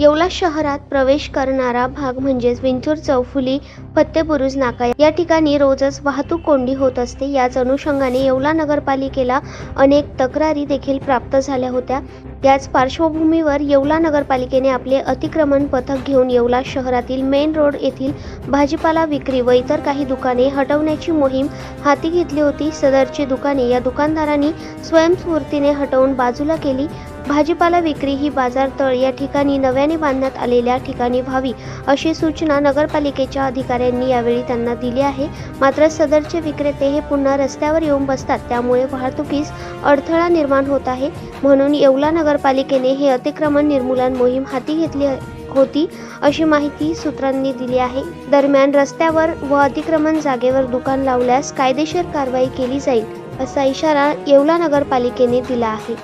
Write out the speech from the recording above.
येवला शहरात प्रवेश करणारा भाग म्हणजेच विंचूर चौफुली फत्तेबुरुज नाका या ठिकाणी रोजच वाहतूक कोंडी होत असते. याच अनुषंगाने येवला नगरपालिकेला अनेक तक्रारी देखील प्राप्त झाल्या होत्या. याच पार्श्वभूमीवर येवला नगरपालिकेने आपले अतिक्रमण पथक घेऊन येवला शहरातील मेन रोड येथील भाजीपाला विक्री व इतर काही दुकाने हटवण्याची मोहीम हाती घेतली होती. सदरची दुकाने या दुकानदारांनी स्वयंस्फूर्तीने हटवून बाजूला केली. भाजीपाला विक्री ही बाजारतळ या ठिकाणी नव्याने बांधण्यात आलेल्या ठिकाणी व्हावी अशी सूचना नगरपालिकेच्या अधिकाऱ्यांनी यावेळी त्यांना दिली आहे. मात्र सदरचे विक्रेते हे पुन्हा रस्त्यावर येऊन बसतात त्यामुळे वाहतुकीस अडथळा निर्माण होत आहे. म्हणून येवला नगरपालिकेने हे अतिक्रमण निर्मूलन मोहीम हाती घेतली होती अशी माहिती सूत्रांनी दिली आहे. दरम्यान रस्त्यावर व अतिक्रमण जागेवर दुकान लावल्यास कायदेशीर कारवाई केली जाईल असा इशारा येवला नगरपालिकेने दिला आहे.